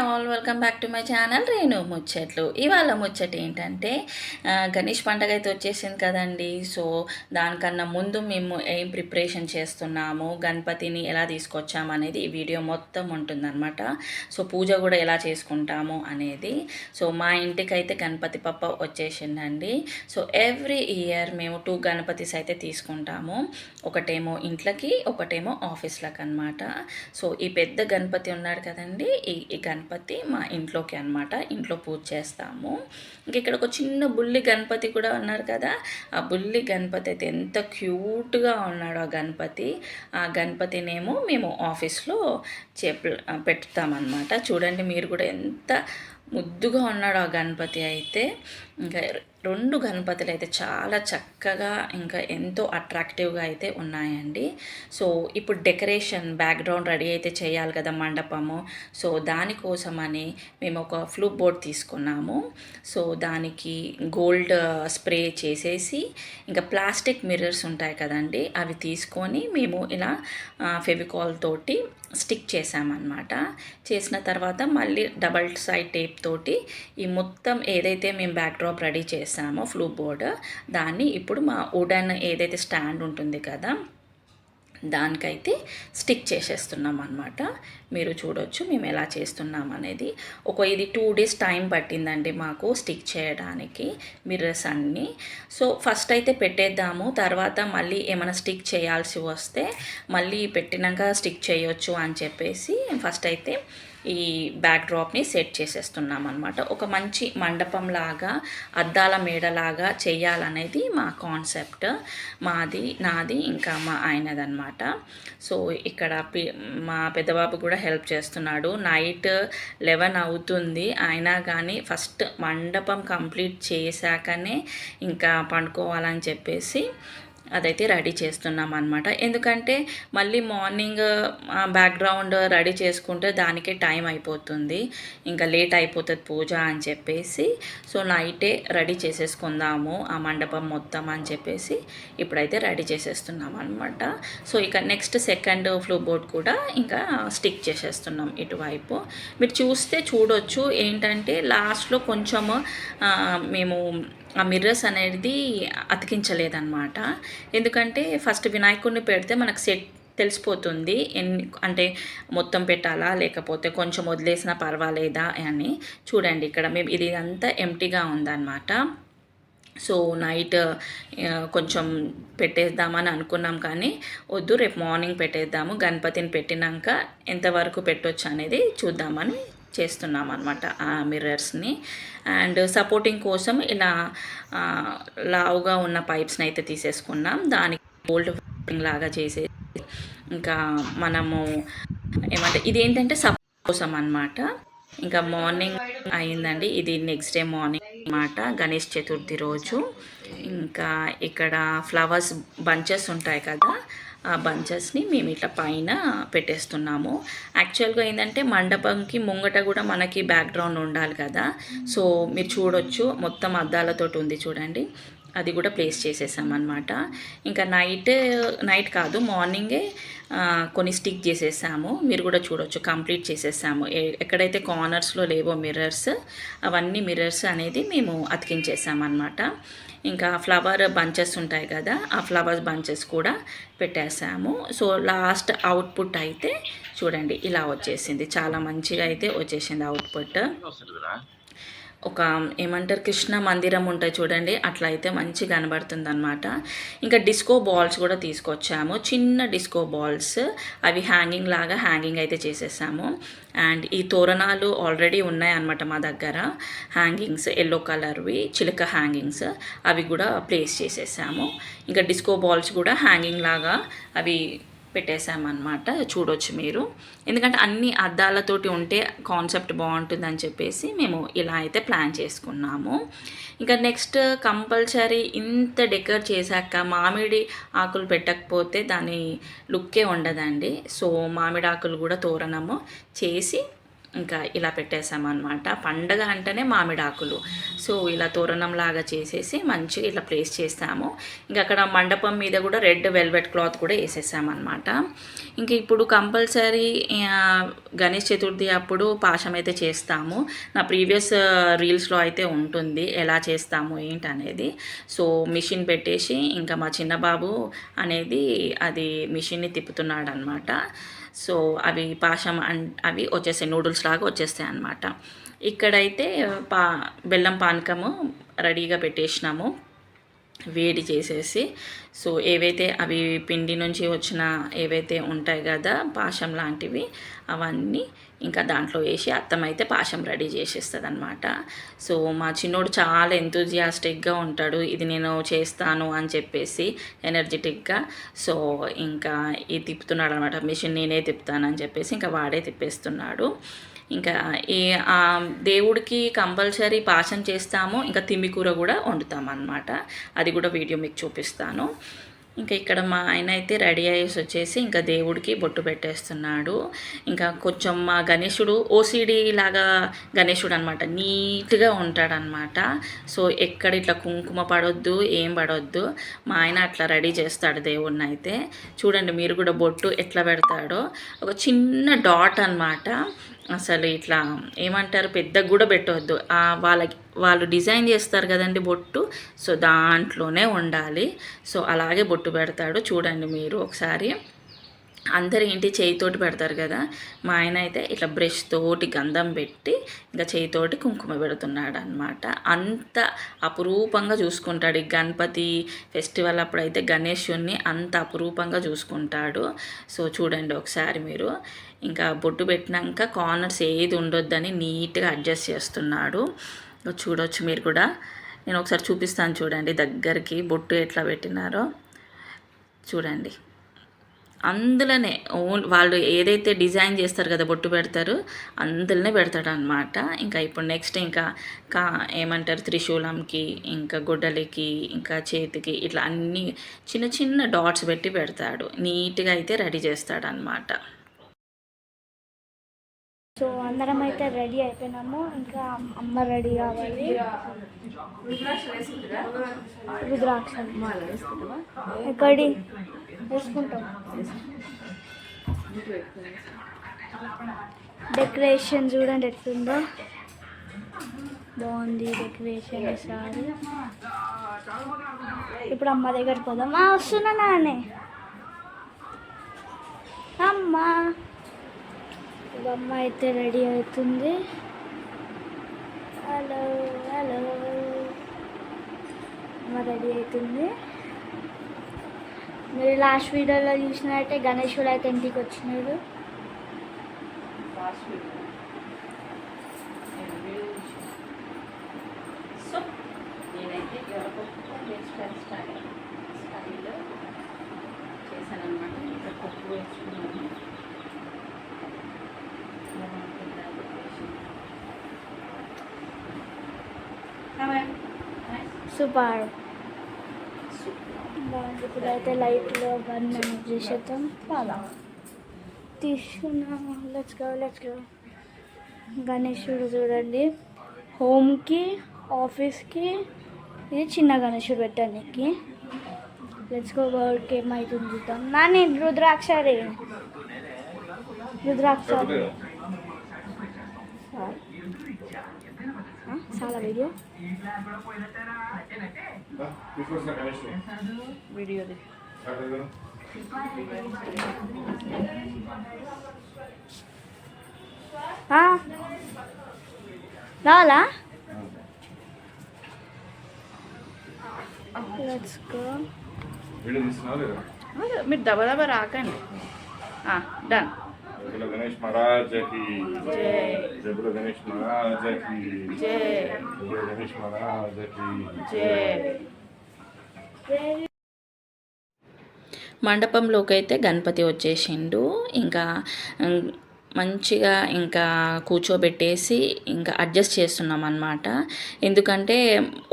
All welcome back to my channel Renu ముచ్చట్లు. ఇవాళ ముచ్చట ఏంటంటే గణేష్ పండగ అయితే వచ్చేసింది కదండి. సో దానికన్నా ముందు మేము ఏం ప్రిపరేషన్ చేస్తున్నాము గణపతిని ఎలా తీసుకొచ్చాము అనేది ఈ వీడియో మొత్తం ఉంటుందన్నమాట. సో పూజ కూడా ఎలా చేసుకుంటాము అనేది. సో మా ఇంటికి అయితే గణపతి పప్ప వచ్చేసిందండి. సో ఎవ్రీ ఇయర్ మేము టూ గణపతిస్ అయితే తీసుకుంటాము. ఒకటేమో ఇంట్లోకి ఒకటేమో ఆఫీస్లకు అనమాట సో ఈ పెద్ద గణపతి ఉన్నాడు కదండి ఈ గణపతి గణపతి మా ఇంట్లోకి అన్నమాట. ఇంట్లో పూజ చేస్తాము. ఇంక ఇక్కడ ఒక చిన్న బుల్లి గణపతి కూడా ఉన్నారు కదా. ఆ బుల్లి గణపతి అయితే ఎంత క్యూట్గా ఉన్నాడు ఆ గణపతి. ఆ గణపతినేమో మేము ఆఫీస్లో చెప్ పెడతామన్నమాట చూడండి మీరు కూడా ఎంత ముద్దుగా ఉన్నాడు ఆ గణపతి అయితే. ఇంకా రెండు గణపతులు అయితే చాలా చక్కగా ఇంకా ఎంతో అట్రాక్టివ్గా అయితే ఉన్నాయండి. సో ఇప్పుడు డెకరేషన్ బ్యాక్గ్రౌండ్ రెడీ అయితే చేయాలి కదా మండపము. సో దానికోసమని మేము ఒక ఫ్లూ బోర్డ్ తీసుకున్నాము. సో దానికి గోల్డ్ స్ప్రే చేసేసి ఇంకా ప్లాస్టిక్ మిర్రర్స్ ఉంటాయి కదండి అవి తీసుకొని మేము ఇలా ఫెవికాల్ తోటి స్టిక్ చేసామన్నమాట చేసిన తర్వాత మళ్ళీ డబల్ సైడ్ టేప్ తోటి ఈ మొత్తం ఏదైతే మేము బ్యాక్డ్రాప్ రెడీ చేసామో ఫ్లూ బోర్డ్. దాన్ని ఇప్పుడు మా వుడన్ ఏదైతే స్టాండ్ ఉంటుంది కదా దానికైతే స్టిక్ చేసేస్తున్నాం అనమాట మీరు చూడొచ్చు మేము ఎలా చేస్తున్నాం అనేది. ఒక ఇది టూ డేస్ టైం పట్టిందండి మాకు స్టిక్ చేయడానికి మిర్రర్స్ అన్నీ. సో ఫస్ట్ అయితే పెట్టేద్దాము తర్వాత మళ్ళీ ఏమైనా స్టిక్ చేయాల్సి వస్తే మళ్ళీ పెట్టినాక స్టిక్ చేయొచ్చు అని చెప్పేసి ఫస్ట్ అయితే ఈ బ్యాక్ డ్రాప్ని సెట్ చేసేస్తున్నాం అనమాట ఒక మంచి మండపం లాగా అద్దాల మేడలాగా చేయాలనేది మా కాన్సెప్ట్ మాది నాది ఇంకా మా ఆయనదన్నమాట. సో ఇక్కడ పి- మా పెద్దబాబు కూడా హెల్ప్ చేస్తున్నాడు. నైట్ లెవెన్ అవుతుంది. అయినా కానీ ఫస్ట్ మండపం కంప్లీట్ చేశాకనే ఇంకా పండుకోవాలని చెప్పేసి అదైతే రెడీ చేస్తున్నాం అనమాట ఎందుకంటే మళ్ళీ మార్నింగ్ బ్యాక్గ్రౌండ్ రెడీ చేసుకుంటే దానికే టైం అయిపోతుంది. ఇంకా లేట్ అయిపోతుంది పూజ అని చెప్పేసి సో నైటే రెడీ చేసేసుకుందాము ఆ మండపం మొత్తం అని చెప్పేసి ఇప్పుడైతే రెడీ చేసేస్తున్నాం అనమాట సో ఇక నెక్స్ట్ సెకండ్ ఫ్లూ బోర్డ్ కూడా ఇంకా స్టిక్ చేసేస్తున్నాం ఇటువైపు. మీరు చూస్తే చూడొచ్చు ఏంటంటే లాస్ట్లో కొంచెము మేము ఆ మిర్రర్స్ అనేది అతికించలేదన్నమాట. ఎందుకంటే ఫస్ట్ వినాయకుడిని పెడితే మనకు సెట్ తెలిసిపోతుంది. ఎన్ని అంటే మొత్తం పెట్టాలా లేకపోతే కొంచెం వదిలేసినా పర్వాలేదా అని. చూడండి ఇక్కడ మేము ఇది అంతా ఎంటీగా ఉందన్నమాట. సో నైట్ కొంచెం పెట్టేద్దామని అనుకున్నాం కానీ వద్దు రేపు మార్నింగ్ పెట్టేద్దాము. గణపతిని పెట్టినాక ఎంతవరకు పెట్టొచ్చు అనేది చూద్దామని చేస్తున్నాం అనమాట ఆ మిర్రర్స్ని అండ్ సపోర్టింగ్ కోసం ఇలా లావుగా ఉన్న పైప్స్ని అయితే తీసేసుకున్నాం. దానికి గోల్డ్ లాగా చేసే ఇంకా మనము ఏమంటే ఇదేంటంటే సపోర్ట్ కోసం అనమాట ఇంకా మార్నింగ్ అయిందండి. ఇది నెక్స్ట్ డే మార్నింగ్ అనమాట గణేష్ చతుర్థి రోజు. ఇంకా ఇక్కడ ఫ్లవర్స్ బంచెస్ ఉంటాయి కదా. ఆ బంచెస్ని మేము ఇట్లా పైన పెట్టేస్తున్నాము. యాక్చువల్గా ఏంటంటే మండపంకి ముంగట కూడా మనకి బ్యాక్గ్రౌండ్ ఉండాలి కదా. సో మీరు చూడొచ్చు మొత్తం అద్దాలతోటి ఉంది చూడండి. అది కూడా ప్లేస్ చేసేసామన్నమాట. ఇంకా నైట్ నైట్ కాదు మార్నింగే కొన్ని స్టిక్ చేసేసాము. మీరు కూడా చూడొచ్చు కంప్లీట్ చేసేసాము. ఏ- ఎక్కడైతే కార్నర్స్లో లేవో మిర్రర్స్ అవన్నీ మిర్రర్స్ అనేది మేము అతికించేసామన్నమాట. ఇంకా ఫ్లవర్ బంచెస్ ఉంటాయి కదా ఆ ఫ్లవర్స్ బంచెస్ కూడా పెట్టేసాము. సో లాస్ట్ అవుట్పుట్ అయితే చూడండి ఇలా వచ్చేసింది. చాలా మంచిగా అయితే వచ్చేసింది అవుట్పుట్ ఒక ఏమంటారు కృష్ణ మందిరం ఉంటుంది చూడండి అట్లా అయితే మంచి కనబడుతుంది అనమాట ఇంకా డిస్కో బాల్స్ కూడా తీసుకొచ్చాము. చిన్న డిస్కో బాల్స్ అవి హ్యాంగింగ్ లాగా హ్యాంగింగ్ అయితే చేసేసాము. అండ్ ఈ తోరణాలు ఆల్రెడీ ఉన్నాయన్నమాట మా దగ్గర. హ్యాంగింగ్స్ ఎల్లో కలర్వి చిలక హ్యాంగింగ్స్ అవి కూడా ప్లేస్ చేసేసాము. ఇంకా డిస్కో బాల్స్ కూడా హ్యాంగింగ్ లాగా అవి పెట్టేశామన్నమాట చూడొచ్చు మీరు. ఎందుకంటే అన్ని అద్దాలతోటి ఉంటే కాన్సెప్ట్ బాగుంటుందని చెప్పేసి మేము ఇలా అయితే ప్లాన్ చేసుకున్నాము. ఇంకా నెక్స్ట్ కంపల్సరీ ఇంత డెకర్ చేశాక మామిడి ఆకులు పెట్టకపోతే దాని లుక్కే ఉండదండి. సో మామిడి ఆకులు కూడా తోరణము చేసి ఇంకా ఇలా పెట్టేసామన్నమాట పండగ అంటేనే మామిడాకులు. సో ఇలా తోరణం లాగా చేసేసి మంచిగా ఇలా ప్లేస్ చేస్తాము. ఇంకా అక్కడ మండపం మీద కూడా రెడ్ వెల్వెట్ క్లాత్ కూడా వేసేసామన్నమాట. ఇంక ఇప్పుడు కంపల్సరీ గణేష్ చతుర్థి అప్పుడు పాశం అయితే చేస్తాము. నా ప్రీవియస్ రీల్స్లో అయితే ఉంటుంది ఎలా చేస్తాము ఏంటి అనేది సో మిషన్ పెట్టేసి ఇంకా మా చిన్న బాబు అనేది అది మిషన్ని తిప్పుతున్నాడు అనమాట సో అవి పాషం అన్ అవి వచ్చేసాయి నూడిల్స్ లాగా వచ్చేస్తాయి అనమాట ఇక్కడైతే పా బెల్లం పానకము రెడీగా పెట్టేసినాము. వేడి చేసేసి సో ఏవైతే అవి పిండి నుంచి వచ్చిన ఏవైతే ఉంటాయి కదా పాషం లాంటివి అవన్నీ ఇంకా దాంట్లో వేసి అత్తమైతే పాశం రెడీ చేసేస్తుంది అనమాట సో మా చిన్నోడు చాలా ఎంతూజియాస్టిక్గా ఉంటాడు. ఇది నేను చేస్తాను అని చెప్పేసి ఎనర్జెటిక్గా సో ఇంకా ఇది తిప్పుతున్నాడు అనమాట మిషన్ నేనే తిప్పుతానని చెప్పేసి ఇంకా వాడే తిప్పేస్తున్నాడు. ఇంకా ఈ దేవుడికి కంపల్సరీ పాశం చేస్తాము. ఇంకా తిమ్మి కూర కూడా వండుతాం అనమాట అది కూడా వీడియో మీకు చూపిస్తాను. ఇంకా ఇక్కడ మా ఆయన అయితే రెడీ అయ్యేసి వచ్చేసి ఇంకా దేవుడికి బొట్టు పెట్టేస్తున్నాడు. ఇంకా కొంచెం మా గణేశుడు ఓసిడి లాగా గణేశుడు అనమాట నీట్గా ఉంటాడనమాట సో ఎక్కడ ఇట్లా కుంకుమ పడొద్దు ఏం పడొద్దు. మా ఆయన అట్లా రెడీ చేస్తాడు దేవుడిని అయితే. చూడండి మీరు కూడా బొట్టు ఎట్లా పెడతాడో. ఒక చిన్న డాట్ అనమాట అసలు ఇట్లా ఏమంటారు? పెద్దగా కూడా పెట్టవద్దు వాళ్ళకి వాళ్ళు డిజైన్ చేస్తారు కదండి బొట్టు. సో దాంట్లోనే ఉండాలి. సో అలాగే బొట్టు పెడతాడు. చూడండి మీరు ఒకసారి. అందరు ఏంటి చేయితోటి పెడతారు కదా. మా ఆయన అయితే ఇట్లా బ్రష్ తోటి గంధం పెట్టి ఇంకా చేయితోటి కుంకుమ పెడుతున్నాడు అనమాట అంత అపురూపంగా చూసుకుంటాడు. ఈ గణపతి ఫెస్టివల్ అప్పుడైతే గణేషుని అంత అపురూపంగా చూసుకుంటాడు. సో చూడండి ఒకసారి మీరు. ఇంకా బొట్టు పెట్టినాక కార్నర్స్ ఏది ఉండొద్దని నీట్గా అడ్జస్ట్ చేస్తున్నాడు. చూడొచ్చు మీరు కూడా. నేను ఒకసారి చూపిస్తాను చూడండి దగ్గరికి బొట్టు ఎట్లా పెట్టినారో. చూడండి. అందులోనే ఓన్ వాళ్ళు ఏదైతే డిజైన్ చేస్తారు కదా బొట్టు పెడతారు అందులోనే పెడతాడు అనమాట ఇంకా ఇప్పుడు నెక్స్ట్ ఇంకా కా ఏమంటారు త్రిశూలంకి ఇంకా గుడ్డలికి ఇంకా చేతికి ఇట్లా అన్ని చిన్న చిన్న డాట్స్ పెట్టి పెడతాడు. నీట్గా అయితే రెడీ చేస్తాడు అనమాట సో అందరం అయితే రెడీ అయిపోయినాము. ఇంకా అమ్మ రెడీ కావాలి. రుద్రాక్ష ఎక్కడి? వేసుకుంటాం. డెకరేషన్ చూడండి ఎట్లుందో. బాగుంది డెకరేషన్ ఈసారి ఇప్పుడు అమ్మ దగ్గరికి పోదాం. వస్తున్నా నానే. అమ్మా. బొమ్మ అయితే రెడీ అవుతుంది. Hello hello. బొమ్మ రెడీ అవుతుంది. మీరు లాస్ట్ వీడియోలో చూసినట్టే గణేశుడు అయితే ఇంటికి వచ్చినాడు సో నేనైతే స్టైల్ స్టైల్లో చేశానమాట ఇంకా పప్పు వేసుకున్నాను సూపర్ బాగుంది ఇప్పుడైతే లైట్లో బంద్ చేసేద్దాం చాలా తీసుకున్నాం లెట్స్ గో లెట్స్ గో గణేశుడు చూడండి హోమ్కి ఆఫీస్కి ఇది చిన్న గణేశుడు పెట్టడానికి లెట్స్ గో వర్క్ ఏమైతుంది చూద్దాం నాని రుద్రాక్ష రే రుద్రాక్ష ఆ, చాలా వీడియో రావాలా వీడియో మీరు దబ దబ రాకండి డన్ జయపుల గణేష్ మహారాజకి గణేష్ మహారాజకి గణేష్ మహారాజకి మండపంలోకి అయితే గణపతి వచ్చేసిండు. ఇంకా మంచిగా ఇంకా కూర్చోబెట్టేసి ఇంకా అడ్జస్ట్ చేస్తున్నాం అనమాట ఎందుకంటే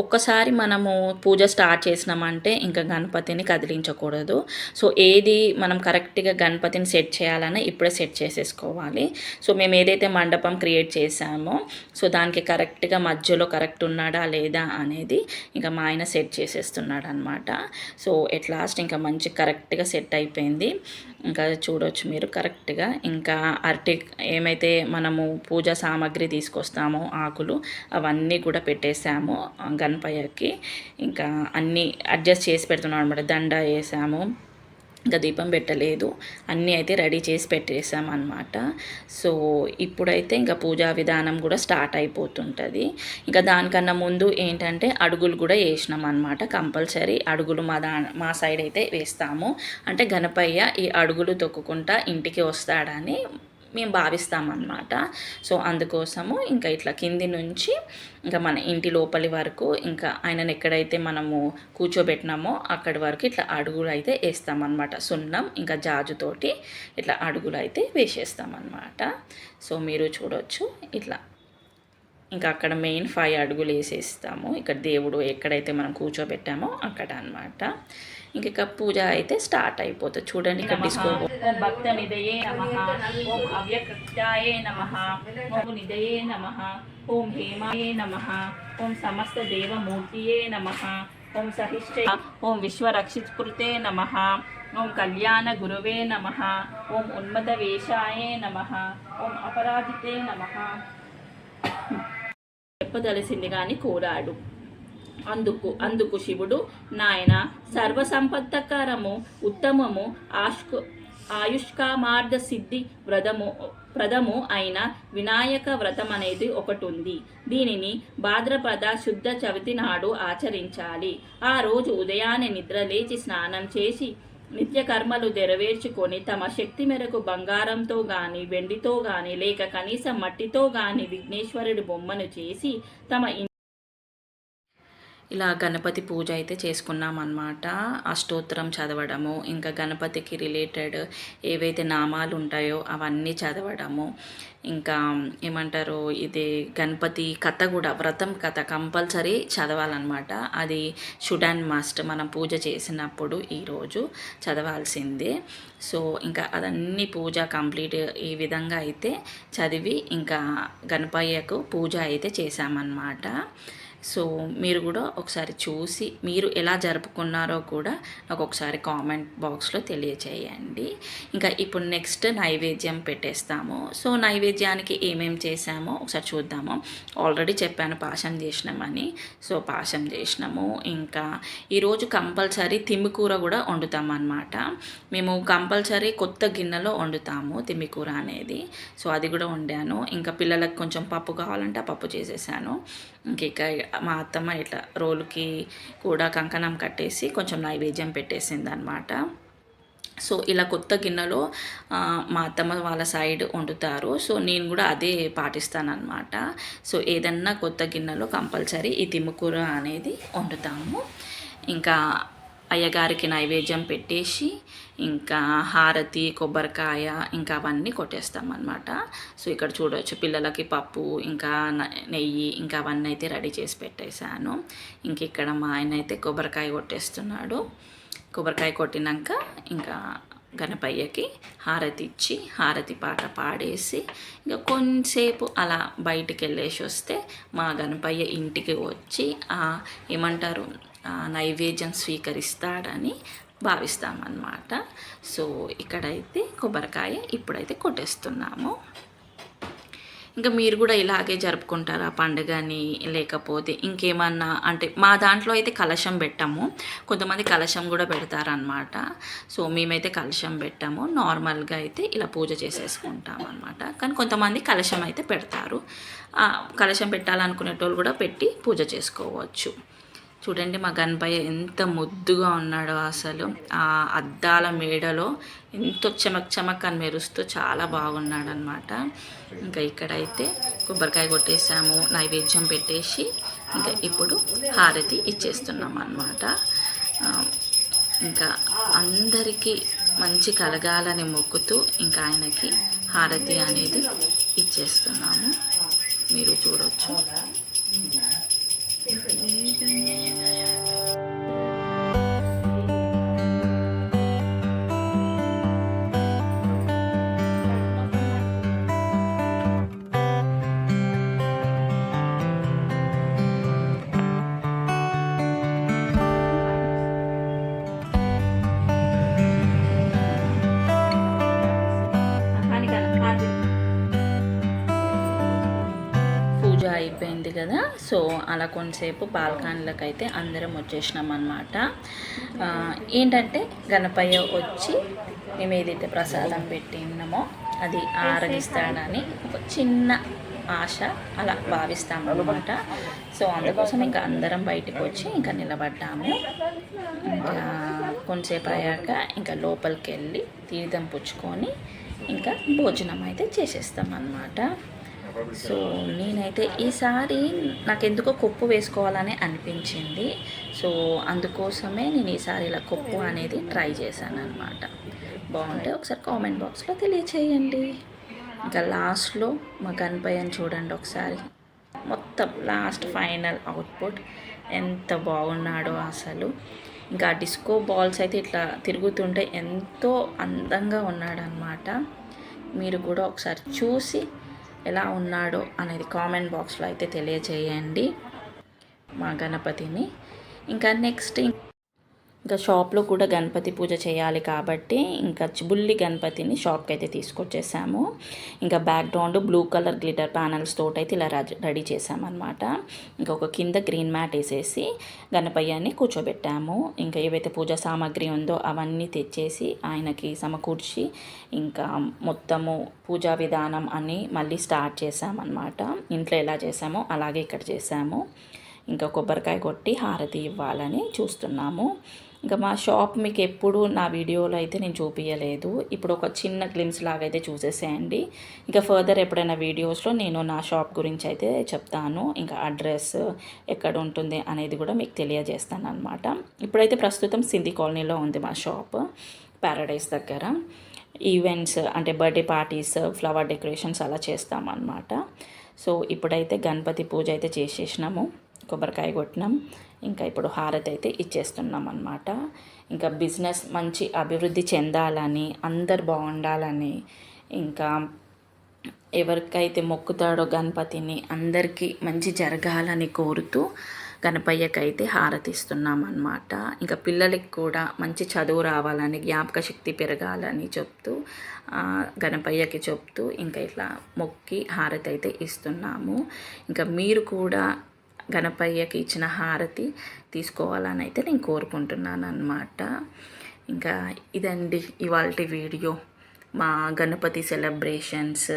ఒక్కసారి మనము పూజ స్టార్ట్ చేసినామంటే ఇంకా గణపతిని కదిలించకూడదు. సో ఏది మనం కరెక్ట్గా గణపతిని సెట్ చేయాలని ఇప్పుడే సెట్ చేసేసుకోవాలి. సో మేము ఏదైతే మండపం క్రియేట్ చేసామో సో దానికి కరెక్ట్గా మధ్యలో కరెక్ట్ ఉన్నాడా లేదా అనేది ఇంకా మా ఆయన సెట్ చేసేస్తున్నాడు అనమాట సో ఎట్ లాస్ట్ ఇంకా మంచి కరెక్ట్గా సెట్ అయిపోయింది. ఇంకా చూడొచ్చు మీరు కరెక్ట్గా. ఇంకా అరటి ఏమైతే మనము పూజా సామాగ్రి తీసుకొస్తామో ఆకులు అవన్నీ కూడా పెట్టేసాము గణపయ్యకి. ఇంకా అన్నీ అడ్జస్ట్ చేసి పెడుతున్నాం అనమాట దండ వేసాము. ఇంకా దీపం పెట్టలేదు. అన్నీ అయితే రెడీ చేసి పెట్టేసాం అనమాట సో ఇప్పుడైతే ఇంకా పూజా విధానం కూడా స్టార్ట్ అయిపోతుంటుంది. ఇంకా దానికన్నా ముందు ఏంటంటే అడుగులు కూడా వేసినాం అనమాట కంపల్సరీ అడుగులు మా దా మా సైడ్ అయితే వేస్తాము. అంటే గణపయ్య ఈ అడుగులు తొక్కుకుంటా ఇంటికి వస్తాడని మేము భావిస్తామన్నమాట. సో అందుకోసము ఇంకా ఇట్లా కింది నుంచి ఇంకా మన ఇంటి లోపలి వరకు ఇంకా ఆయనను ఎక్కడైతే మనము కూర్చోబెట్టినామో అక్కడి వరకు ఇట్లా అడుగులు అయితే వేస్తామన్నమాట. సున్నం ఇంకా జాజుతోటి ఇట్లా అడుగులు అయితే వేసేస్తామన్నమాట. సో మీరు చూడొచ్చు ఇట్లా. ఇంకా అక్కడ మెయిన్ ఫైవ్ అడుగులు వేసేస్తాము. ఇక్కడ దేవుడు ఎక్కడైతే మనం కూర్చోబెట్టామో అక్కడ అన్నమాట. ఇంక ఇక పూజ అయితే స్టార్ట్ అయిపోతుంది. చూడండి ఇక్కడ డిస్కో ఓం భక్త నిదయే నమ. ఓం నమ. ఓం నిదయే నమ. ఓం హేమాయే నమ. ఓం సమస్త దేవమూర్తియే నమ. ఓం సహిష్ట ఓం విశ్వరక్షిత్కృతే నమ. ఓం కళ్యాణ గురువే నమ. ఓం ఉన్మద వేషాయే నమ. ఓం అపరాజితే నమ. చెప్పదలసింది కానీ కోరాడు. అందుకు అందుకు శివుడు నాయన సర్వసంపత్తకరము ఉత్తమము ఆష్కు ఆయుష్కామార్థ సిద్ధి వ్రతము ప్రథము అయిన వినాయక వ్రతం అనేది ఒకటి ఉంది దీనిని భాద్రపద శుద్ధ చవితి నాడు ఆచరించాలి. ఆ రోజు ఉదయాన్నే నిద్ర లేచి స్నానం చేసి నిత్యకర్మలు నెరవేర్చుకొని తమ శక్తి మేరకు బంగారంతో గాని వెండితో గాని లేక కనీసం మట్టితో గాని విఘ్నేశ్వరుడి బొమ్మను చేసి తమ ఇలా గణపతి పూజ అయితే చేసుకున్నాం అనమాట అష్టోత్తరం చదవడము ఇంకా గణపతికి రిలేటెడ్ ఏవైతే నామాలు ఉంటాయో అవన్నీ చదవడము. ఇంకా ఏమంటారు ఇది గణపతి కథ కూడా వ్రతం కథ కంపల్సరీ చదవాలన్నమాట. అది షుడ్ అండ్ మస్ట్ మనం పూజ చేసినప్పుడు ఈరోజు చదవాల్సిందే. సో ఇంకా అదన్నీ పూజ కంప్లీట్ ఈ విధంగా అయితే చదివి ఇంకా గణపయ్యకు పూజ అయితే చేశామన్నమాట. సో మీరు కూడా ఒకసారి చూసి మీరు ఎలా జరుపుకున్నారో కూడా నాకు ఒకసారి కామెంట్ బాక్స్లో తెలియచేయండి. ఇంకా ఇప్పుడు నెక్స్ట్ నైవేద్యం పెట్టేస్తాము. సో నైవేద్యానికి ఏమేం చేసామో ఒకసారి చూద్దాము. ఆల్రెడీ చెప్పాను పాశం చేసినామని సో పాశం చేసినాము. ఇంకా ఈరోజు కంపల్సరీ తిమ్మికూర కూడా వండుతాం అన్నమాట. మేము కంపల్సరీ కొత్త గిన్నెలో వండుతాము తిమ్మికూర అనేది. సో అది కూడా వండాను. ఇంకా పిల్లలకు కొంచెం పప్పు కావాలంటే ఆ పప్పు చేసేసాను. ఇంక మా అత్తమ్మ ఇట్లా రోలుకి కూడా కంకణం కట్టేసి కొంచెం నైవేద్యం పెట్టేసింది అనమాట సో ఇలా కొత్త గిన్నెలో మా అత్తమ్మ వాళ్ళ సైడ్ వండుతారు. సో నేను కూడా అదే పాటిస్తానమాట సో ఏదన్నా కొత్త గిన్నెలో కంపల్సరీ ఈ తిమ్మకూర అనేది వండుతాము. ఇంకా అయ్యగారికి నైవేద్యం పెట్టేసి ఇంకా హారతి కొబ్బరికాయ ఇంకా అవన్నీ కొట్టేస్తాం అనమాట సో ఇక్కడ చూడవచ్చు పిల్లలకి పప్పు ఇంకా నెయ్యి ఇంకా అవన్నీ అయితే రెడీ చేసి పెట్టేశాను. ఇంక ఇక్కడ మా ఆయన అయితే కొబ్బరికాయ కొట్టేస్తున్నాడు. కొబ్బరికాయ కొట్టినాక ఇంకా గణపయ్యకి హారతి ఇచ్చి హారతి పాట పాడేసి ఇంకా కొంచెంసేపు అలా బయటికి వెళ్ళేసి వస్తే మా గణపయ్య ఇంటికి వచ్చి ఏమంటారు నైవేద్యం స్వీకరిస్తాడని భావిస్తామన్నమాట. సో ఇక్కడైతే కొబ్బరికాయ ఇప్పుడైతే కొట్టేస్తున్నాము. ఇంకా మీరు కూడా ఇలాగే జరుపుకుంటారా పండుగని? లేకపోతే ఇంకేమన్నా అంటే మా దాంట్లో అయితే కలశం పెట్టాము. కొంతమంది కలశం కూడా పెడతారనమాట సో మేమైతే కలశం పెట్టాము. నార్మల్గా అయితే ఇలా పూజ చేసేసుకుంటాం అనమాట కానీ కొంతమంది కలశం అయితే పెడతారు. ఆ కలశం పెట్టాలనుకునేటోళ్ళు కూడా పెట్టి పూజ చేసుకోవచ్చు. చూడండి మా గణపయ్య ఎంత ముద్దుగా ఉన్నాడో అసలు. ఆ అద్దాల మేడలో ఎంతో చమక్ చమక్ అని మెరుస్తూ చాలా బాగున్నాడు అనమాట ఇంకా ఇక్కడైతే కొబ్బరికాయ కొట్టేసాము నైవేద్యం పెట్టేసి ఇంకా ఇప్పుడు హారతి ఇచ్చేస్తున్నాం అనమాట ఇంకా అందరికీ మంచి కలగాలని మొక్కుతూ ఇంకా ఆయనకి హారతి అనేది ఇచ్చేస్తున్నాము. మీరు చూడొచ్చు పూజ సో అలా కొంతసేపు బాల్కనీలకు అయితే అందరం వచ్చేసినాం అనమాట ఏంటంటే గణపయ్య వచ్చి మేము ఏదైతే ప్రసాదం పెట్టినామో అది ఆరగిస్తాడని ఒక చిన్న ఆశ అలా భావిస్తాము అనమాట సో అందుకోసం ఇంకా అందరం బయటకు వచ్చి ఇంకా నిలబడ్డాము. ఇంకా కొంతసేపు అయ్యాక ఇంకా లోపలికి వెళ్ళి తీర్థం పుచ్చుకొని ఇంకా భోజనం అయితే చేసేస్తాం అన్నమాట సో నేనైతే ఈసారి నాకు ఎందుకో కొప్పు వేసుకోవాలని అనిపించింది. సో అందుకోసమే నేను ఈసారి ఇలా కొప్పు అనేది ట్రై చేశాను అనమాట బాగుంటే ఒకసారి కామెంట్ బాక్స్లో తెలియచేయండి. ఇంకా లాస్ట్లో మా గణపయ్యని చూడండి ఒకసారి. మొత్తం లాస్ట్ ఫైనల్ అవుట్పుట్. ఎంత బాగున్నాడో అసలు. ఇంకా డిస్కో బాల్స్ అయితే ఇట్లా తిరుగుతుంటే ఎంతో అందంగా ఉన్నాడనమాట మీరు కూడా ఒకసారి చూసి ఎలా ఉన్నాడో అనేది కామెంట్ బాక్స్లో అయితే తెలియచేయండి మా గణపతిని. ఇంకా నెక్స్ట్ ఇంకా షాప్లో కూడా గణపతి పూజ చేయాలి కాబట్టి ఇంకా బుల్లి గణపతిని షాప్కి అయితే తీసుకొచ్చేసాము. ఇంకా background blue colour glitter panels తోటి అయితే ఇలా రెడీ చేసామన్నమాట. ఇంకా ఒక కింద గ్రీన్ మ్యాట్ వేసేసి గణపయ్యని కూర్చోబెట్టాము. ఇంకా ఏవైతే పూజా సామాగ్రి ఉందో అవన్నీ తెచ్చేసి ఆయనకి సమకూర్చి ఇంకా మొత్తము పూజా విధానం అని మళ్ళీ స్టార్ట్ చేసామన్నమాట. ఇంట్లో ఎలా చేసామో అలాగే ఇక్కడ చేసాము. ఇంకా కొబ్బరికాయ కొట్టి హారతి ఇవ్వాలని చూస్తున్నాము. ఇంకా మా షాప్ మీకు ఎప్పుడు నా వీడియోలో అయితే నేను చూపించలేదు ఇప్పుడు ఒక చిన్న గ్లిమ్స్ లాగా అయితే చూసేసేయండి. ఇంకా ఫర్దర్ ఎప్పుడైనా వీడియోస్లో నేను నా షాప్ గురించి అయితే చెప్తాను. ఇంకా అడ్రస్ ఎక్కడ ఉంటుంది అనేది కూడా మీకు తెలియజేస్తాను అనమాట ఇప్పుడైతే ప్రస్తుతం సింధి కాలనీలో ఉంది మా షాప్ ప్యారడైస్ దగ్గర. ఈవెంట్స్ అంటే బర్త్డే పార్టీస్ ఫ్లవర్ డెకరేషన్స్ అలా చేస్తామన్నమాట. సో ఇప్పుడైతే గణపతి పూజ అయితే చేసేసినాము. కొబ్బరికాయ కొట్టినాం. ఇంకా ఇప్పుడు హారతి అయితే ఇచ్చేస్తున్నాం అనమాట ఇంకా బిజినెస్ మంచి అభివృద్ధి చెందాలని అందరు బాగుండాలని ఇంకా ఎవరికైతే మొక్కుతాడో గణపతిని అందరికీ మంచి జరగాలని కోరుతూ గణపయ్యకైతే హారతిస్తున్నాం అనమాట ఇంకా పిల్లలకి కూడా మంచి చదువు రావాలని జ్ఞాపక శక్తి పెరగాలని చెప్తూ గణపయ్యకి చెప్తూ ఇంకా ఇట్లా మొక్కి హారతి అయితే ఇస్తున్నాము. ఇంకా మీరు కూడా గణపయ్యకి ఇచ్చిన హారతి తీసుకోవాలని అయితే నేను కోరుకుంటున్నాను అనమాట ఇంకా ఇదండి ఇవాళ వీడియో. మా గణపతి సెలబ్రేషన్స్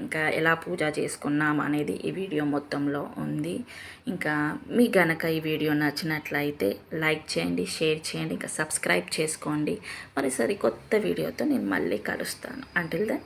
ఇంకా ఎలా పూజ చేసుకున్నాం అనేది ఈ వీడియో మొత్తంలో ఉంది. ఇంకా మీ గనక ఈ వీడియో నచ్చినట్లయితే లైక్ చేయండి షేర్ చేయండి ఇంకా సబ్స్క్రైబ్ చేసుకోండి. మరిసరి కొత్త వీడియోతో నేను మళ్ళీ కలుస్తాను. Until then